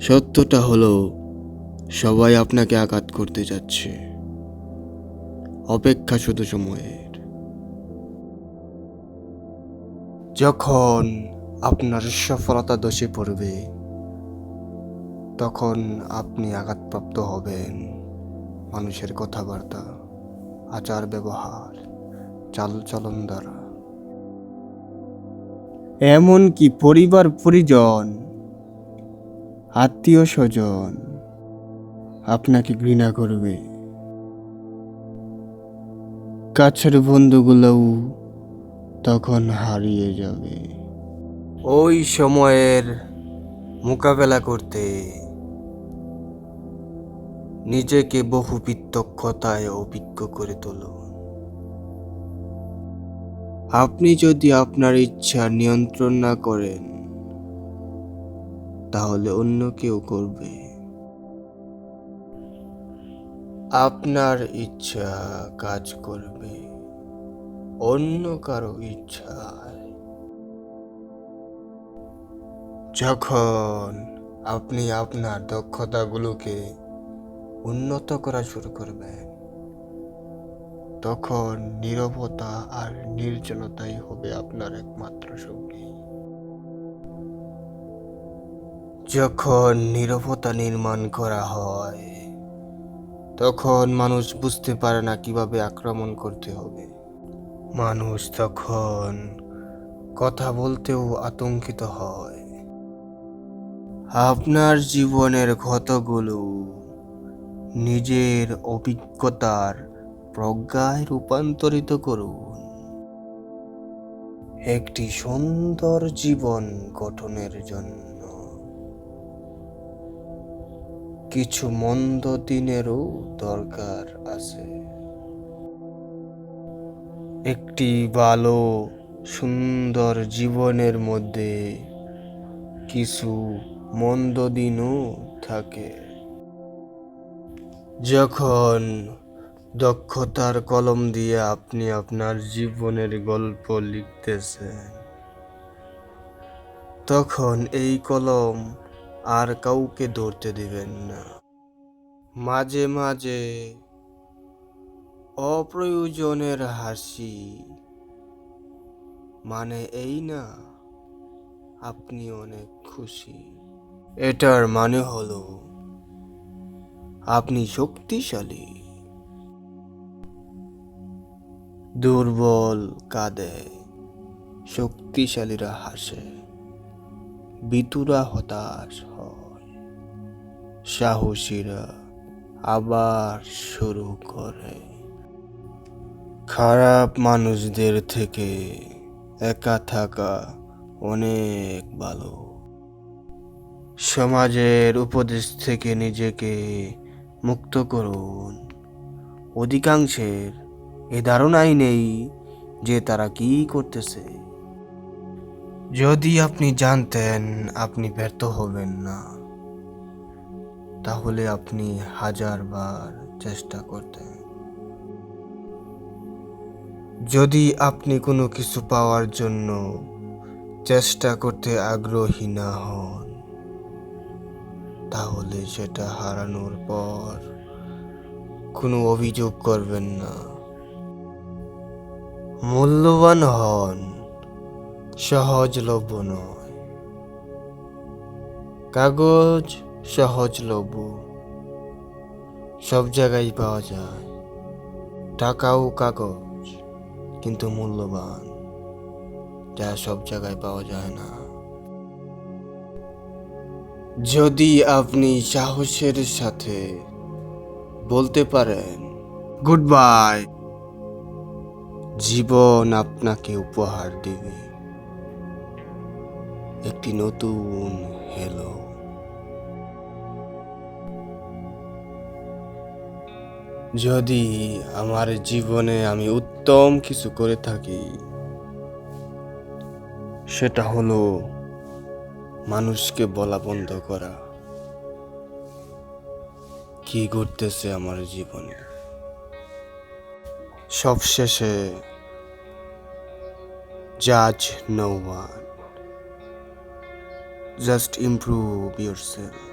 সত্যটা হলো, সবাই আপনাকে আঘাত করতে যাচ্ছে। অপেক্ষা শুধু সময়ের। যখন আপনার সফলতা দোষে পড়বে, তখন আপনি আঘাতপ্রাপ্ত হবেন। মানুষের কথাবার্তা, আচার ব্যবহার চালচলন দ্বারা। এমনকি পরিবার পরিজন আত্মীয় স্বজন, আপনাকে ঘৃণা করবে। কাছের বন্ধুগুলোও তখন হারিয়ে যাবে। ওই সময়ের মোকাবেলা করতে নিজেকে বহু বিতক্ষতায় অভিজ্ঞ করে তুলুন আপনি যদি আপনার ইচ্ছা নিয়ন্ত্রণ না করেন তাহলে অন্য কেউ করবে। আপনার ইচ্ছা কাজ করবে। অন্য কারও ইচ্ছায়। যখন আপনি আপনার দক্ষতাগুলোকে উন্নত করা শুরু করবেন, তখন নীরবতা আর নির্জনতাই হবে আপনার একমাত্র সঙ্গী যখন নীরবতা নির্মাণ করা হয়, তখন মানুষ বুঝতে পারে না কীভাবে আক্রমণ করতে হবে। মানুষ তখন কথা বলতেও আতঙ্কিত হয়। আপনার জীবনের ক্ষতগুলো নিজের অভিজ্ঞতার প্রজ্ঞায় রূপান্তরিত করুন। একটি সুন্দর জীবন গঠনের জন্য কিছু মন্দ দিনেরও দরকার আছে। একটি ভালো, সুন্দর জীবনের মধ্যে কিছু মন্দ দিনও থাকে। যখন দক্ষতার কলম দিয়ে আপনি আপনার জীবনের গল্প লিখতেছেন, তখন এই কলম আর কাউকে ধরতে দিবেন না। মাঝে মাঝে অপ্রয়োজনের হাসি। মানে এই না, আপনি অনেক খুশি। এটার মানে হলো, আপনি শক্তিশালী। দুর্বল কাঁদে শক্তিশালীরা হাসে। বিতুরা হতাশ হয়। সাহসীরা আবার শুরু করে। খারাপ মানুষদের থেকে একা থাকা অনেক ভালো। সমাজের উপদেশ থেকে নিজেকে মুক্ত করুন। অধিকাংশের এ ধারণাই নেই যে তারা কি করতেছে। যদি আপনি জানতেন আপনি ব্যর্থ হবেন না, তাহলে আপনি হাজারবার চেষ্টা করতেন। যদি আপনি কোনো কিছু পাওয়ার জন্য চেষ্টা করতে আগ্রহী না হন, তাহলে সেটা হারানোর পর কোনো অভিযোগ করবেন না। মূল্যবান হন। সহজলভ্য নয়। কাগজ সহজলভ্য সব জায়গায় পাওয়া যায়। টাকাও কাগজ, কিন্তু মূল্যবান। যা সব জায়গায় পাওয়া যায় না। যদি আপনি সাহসের সাথে বলতে পারেন, গুড বাই। জীবন আপনাকে উপহার দেবে। একটি নতুন হেলো যদি আমার জীবনে আমি উত্তম কিছু করে থাকি, সেটা হলো মানুষকে বলা বন্ধ করা। কি ঘটতেছে আমার জীবনে? সবশেষে, জাজ no one just improve your self